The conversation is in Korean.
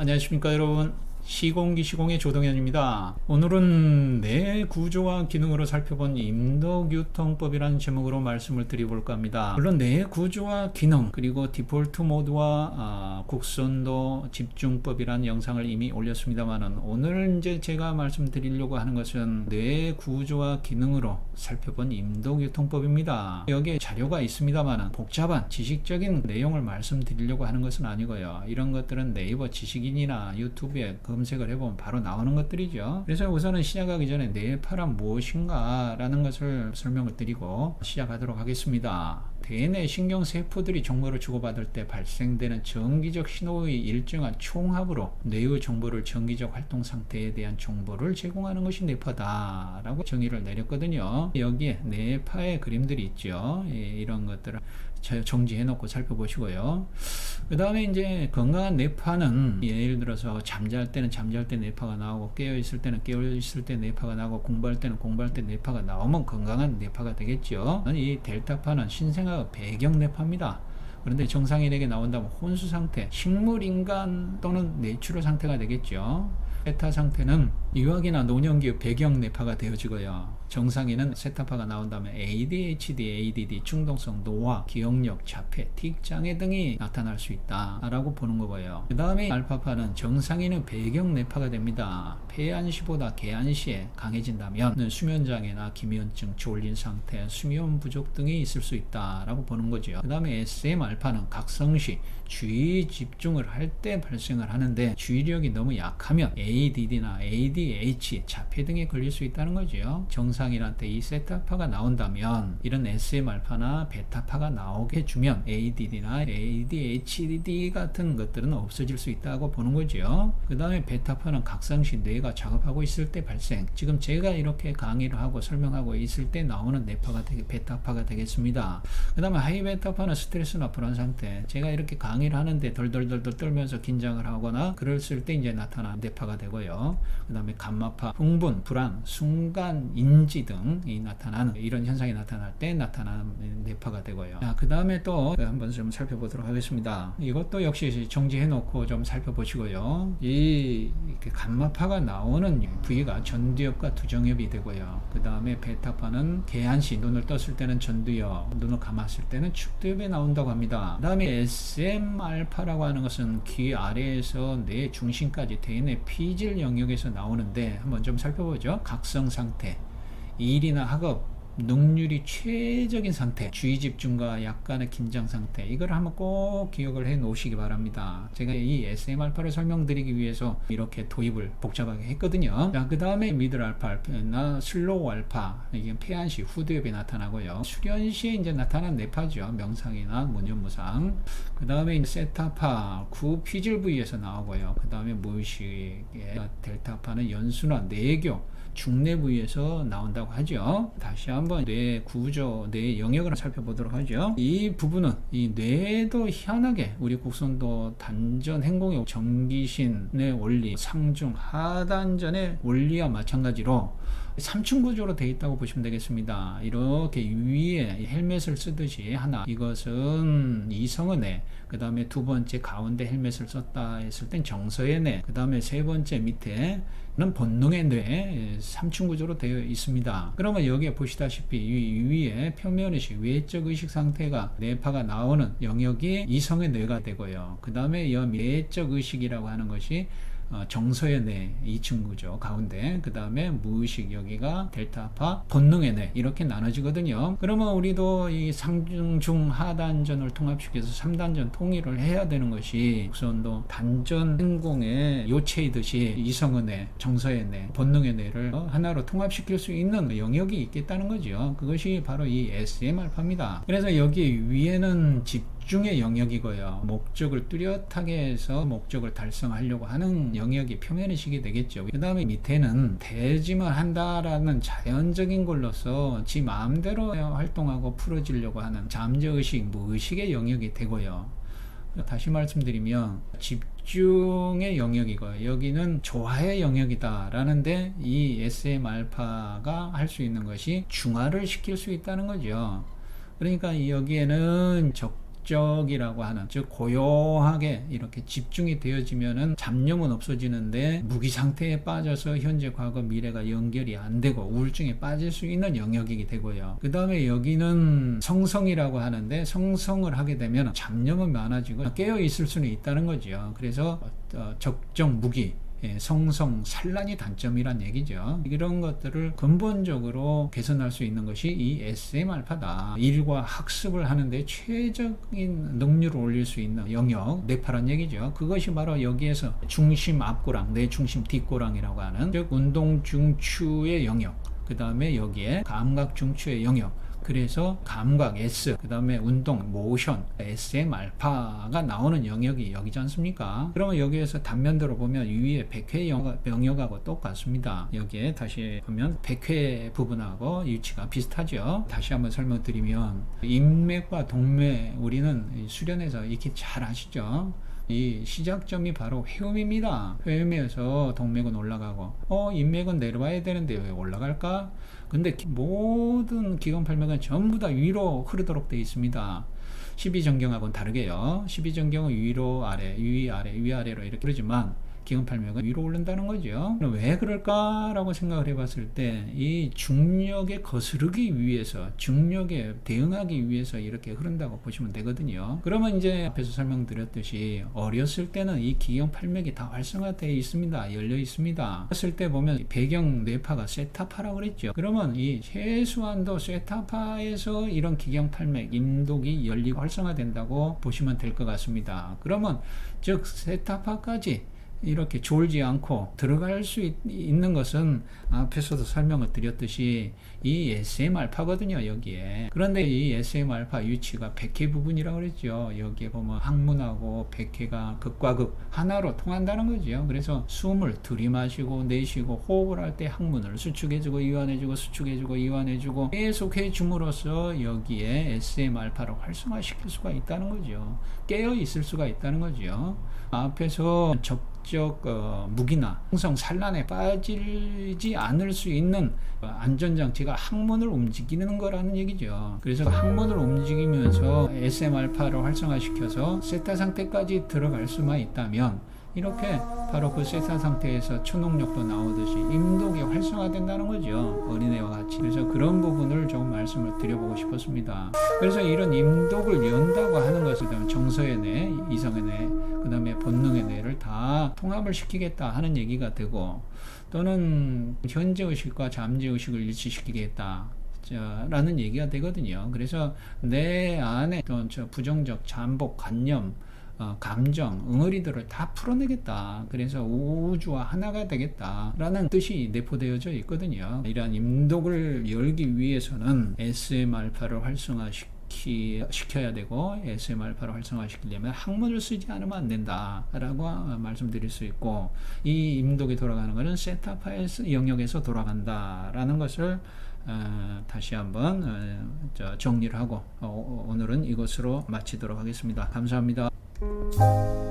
안녕하십니까 여러분 시공기 시공의 조동현입니다. 오늘은 뇌 구조와 기능으로 살펴본 임도교통법이라는 제목으로 말씀을 드려볼까 합니다. 물론 뇌 구조와 기능 그리고 디폴트 모드와 아, 곡선도 집중법이라는 영상을 이미 올렸습니다만은 오늘 이제 제가 말씀드리려고 하는 것은 뇌 구조와 기능으로 살펴본 임도교통법입니다. 여기에 자료가 있습니다만은 복잡한 지식적인 내용을 말씀드리려고 하는 것은 아니고요. 이런 것들은 네이버 지식인이나 유튜브에 검색을 해보면 바로 나오는 것들이죠. 그래서 우선은 시작하기 전에 뇌파란 무엇인가 라는 것을 설명을 드리고 시작하도록 하겠습니다. 대뇌 신경세포들이 정보를 주고받을 때 발생되는 정기적 신호의 일정한 총합으로 뇌의 정보를 정기적 활동 상태에 대한 정보를 제공하는 것이 뇌파다 라고 정의를 내렸거든요. 여기에 뇌파의 그림들이 있죠. 예, 이런 것들을 정지해 놓고 살펴보시고요. 그 다음에 이제 건강한 뇌파는 예를 들어서 잠잘 때는 잠잘 때 뇌파가 나오고 깨어 있을 때는 깨어 있을 때 뇌파가 나오고 공부할 때는 공부할 때 뇌파가 나오면 건강한 뇌파가 되겠죠. 이 델타파는 신생아 배경 뇌파입니다. 그런데 정상인에게 나온다면 혼수 상태, 식물 인간 또는 내추럴 상태가 되겠죠. 베타 상태는 유학이나 노년기 배경 뇌파가 되어지고요. 정상인은 세타파가 나온 다면 ADHD, ADD, 충동성, 노화, 기억력, 자폐, 틱 장애 등이 나타날 수 있다라고 보는 거고요. 그 다음에 알파파는 정상인은 배경 뇌파가 됩니다. 폐안시보다 개안시에 강해진다면 수면 장애나 기면증, 졸린 상태, 수면 부족 등이 있을 수 있다라고 보는 거죠. 그 다음에 SM 알파는 각성시 주의 집중을 할 때 발생을 하는데 주의력이 너무 약하면 ADD나 ADH, 자폐 등에 걸릴 수 있다는 거죠. 정상인한테 이 세타파가 나온다면 이런 SM-알파나 베타파가 나오게 해주면 ADD나 ADHD 같은 것들은 없어질 수 있다고 보는 거죠. 그 다음에 베타파는 각성시 뇌가 작업하고 있을 때 발생. 지금 제가 이렇게 강의를 하고 설명하고 있을 때 나오는 뇌파가 되게 베타파가 되겠습니다. 그 다음에 하이베타파는 스트레스나 불안 상태. 제가 이렇게 강의를 하는데 덜덜덜덜 떨면서 긴장을 하거나 그랬을 때 이제 나타나는 뇌파가 되고요. 그 다음에 감마파, 흥분, 불안, 순간 인지 등이 나타나는 이런 현상이 나타날 때 나타나는 뇌파가 되고요. 자, 그 다음에 또 한번 좀 살펴보도록 하겠습니다. 이것도 역시 정지해 놓고 좀 살펴보시고요. 이 감마파가 나오는 부위가 전두엽과 두정엽이 되고요. 그 다음에 베타파는 개안시 눈을 떴을 때는 전두엽, 눈을 감았을 때는 축두엽에 나온다고 합니다. 그 다음에 SM 알파라고 하는 것은 귀 아래에서 뇌 중심까지 대뇌 피질 영역에서 나오는 데 한번 좀 살펴보죠. 각성 상태, 일이나 학업, 능률이 최적인 상태, 주의 집중과 약간의 긴장 상태, 이걸 한번 꼭 기억을 해 놓으시기 바랍니다. 제가 이 SM-알파를 설명드리기 위해서 이렇게 도입을 복잡하게 했거든요. 자, 그 다음에 미들 알파, 알파나 슬로우 알파, 이게 폐안시, 후두엽에 나타나고요. 수련시에 이제 나타난 뇌파죠. 명상이나 문연무상. 그 다음에 세타파, 구피질 부위에서 나오고요. 그 다음에 무의식의 델타파는 연수나 내교, 중뇌 부위에서 나온다고 하죠. 다시 한번 뇌 구조, 뇌 영역을 살펴보도록 하죠. 이 부분은 이 뇌도 희한하게 우리 곡선도 단전 행공의 정기신의 원리, 상중 하단전의 원리와 마찬가지로 3층 구조로 되어 있다고 보시면 되겠습니다. 이렇게 위에 헬멧을 쓰듯이 하나 이것은 이성의 뇌, 그 다음에 두 번째 가운데 헬멧을 썼다 했을 땐 정서의 뇌, 그 다음에 세 번째 밑에 는 본능의 뇌 3층 구조로 되어 있습니다. 그러면 여기에 보시다시피 이 위에 표면의식, 외적 의식 상태가 뇌파가 나오는 영역이 이성의 뇌가 되고요. 그 다음에 이 외적 의식이라고 하는 것이 어, 정서의 뇌 2층 구조 가운데. 그 다음에 무의식 여기가 델타파 본능의 뇌 이렇게 나눠지거든요. 그러면 우리도 이 상중 하단전을 통합시켜서 3단전 통일을 해야 되는 것이 우선도 단전 행공의 요체이듯이 이성의 뇌 정서의 뇌 본능의 뇌를 하나로 통합시킬 수 있는 영역이 있겠다는 거죠. 그것이 바로 이 SM알파입니다. 그래서 여기 위에는 집 집중의 영역이고요. 목적을 뚜렷하게 해서 목적을 달성하려고 하는 영역이 표면의식이 되겠죠. 그 다음에 밑에는 대지만 한다라는 자연적인 걸로서 지 마음대로 활동하고 풀어지려고 하는 잠재의식, 무의식의 영역이 되고요. 다시 말씀드리면 집중의 영역이고 여기는 조화의 영역이다라는데 이 SM 알파가 할 수 있는 것이 중화를 시킬 수 있다는 거죠. 그러니까 여기에는 적 적적이라고 하는 즉 고요하게 이렇게 집중이 되어지면은 잡념은 없어지는데 무기 상태에 빠져서 현재 과거 미래가 연결이 안 되고 우울증에 빠질 수 있는 영역이게 되고요. 그 다음에 여기는 성성이라고 하는데 성성을 하게 되면 잡념은 많아지고 깨어 있을 수는 있다는 거죠. 그래서 어, 적정 무기 예, 성성 산란이 단점이란 얘기죠. 이런 것들을 근본적으로 개선할 수 있는 것이 이 SM 알파다. 일과 학습을 하는데 최적인 능률을 올릴 수 있는 영역 뇌파란 얘기죠. 그것이 바로 여기에서 중심 앞고랑 내 중심 뒷고랑이라고 하는 즉 운동 중추의 영역. 그 다음에 여기에 감각 중추의 영역. 그래서 감각 S, 그 다음에 운동, 모션, SM 알파가 나오는 영역이 여기지 않습니까? 그러면 여기에서 단면대로 보면 위에 백회 영역- 영역하고 똑같습니다. 여기에 다시 보면 백회 부분하고 위치가 비슷하죠. 다시 한번 설명드리면 인맥과 동맥 우리는 이 수련에서 익히 잘 아시죠? 이 시작점이 바로 회음입니다. 회음에서 동맥은 올라가고, 어, 인맥은 내려와야 되는데 왜 올라갈까? 근데 기- 모든 기관팔맥은 전부 다 위로 흐르도록 되어 있습니다. 12정경하고는 다르게요. 12정경은 위로 아래, 위 아래, 위 아래로 이렇게 그러지만 기관팔맥은 위로 오른다는 거죠. 왜 그럴까라고 생각을 해봤을 때 이 중력에 거스르기 위해서 중력에 대응하기 위해서 이렇게 흐른다고 보시면 되거든요. 그러면 이제 앞에서 설명드렸듯이 어렸을 때는 이 기경팔맥이 다 활성화되어 있습니다. 열려 있습니다. 어렸을 때 보면 배경 뇌파가 세타파라고 그랬죠. 그러면 이 최소한도 세타파에서 이런 기경 팔맥 임독이 열리고 활성화된다고 보시면 될 것 같습니다. 그러면 즉 세타파까지 이렇게 졸지 않고 들어갈 수 있, 는 것은 앞에서도 설명을 드렸듯이 이 SM 알파거든요 여기에. 그런데 이 SM 알파 위치가 백회 부분이라고 그랬죠. 여기에 보면 항문하고 백회가 극과 극 하나로 통한다는 거죠. 그래서 숨을 들이마시고 내쉬고 호흡을 할 때 항문을 수축해주고 이완해주고 수축해주고 이완해주고 계속 해 줌으로써 여기에 SM 알파를 활성화시킬 수가 있다는 거죠. 깨어 있을 수가 있다는 거죠. 앞에서 적적 어, 무기나 항상 산란에 빠지지 않을 수 있는 어, 안전장치가 항문을 움직이는 거라는 얘기죠. 그래서 항문을 움직이면서 SM-알파를 활성화시켜서 세타 상태까지 들어갈 수만 있다면 이렇게 바로 그 세타 상태에서 초능력도 나오듯이 임독이 활성화된다는 거죠. 어린애와 같이. 그래서 그런 부분을 좀 말씀을 드려보고 싶었습니다. 그래서 이런 임독을 연다고 하는 것을 그다음에 정서의 뇌, 이성의 뇌, 그 다음에 본능의 뇌를 다 통합을 시키겠다 하는 얘기가 되고 또는 현재 의식과 잠재 의식을 일치시키겠다. 자, 라는 얘기가 되거든요. 그래서 내 안에 어떤 저 부정적 잠복 관념 어, 감정, 응어리들을 다 풀어내겠다. 그래서 우주와 하나가 되겠다라는 뜻이 내포되어져 있거든요. 이러한 임독을 열기 위해서는 SM 알파를 활성화시키 시켜야 되고 SM 알파를 활성화시키려면 항문을 쓰지 않으면 안 된다라고 말씀드릴 수 있고 이 임독이 돌아가는 것은 세타파의 영역에서 돌아간다라는 것을 어, 다시 한번 어, 저 정리를 하고 어, 오늘은 이것으로 마치도록 하겠습니다. 감사합니다. Thank you.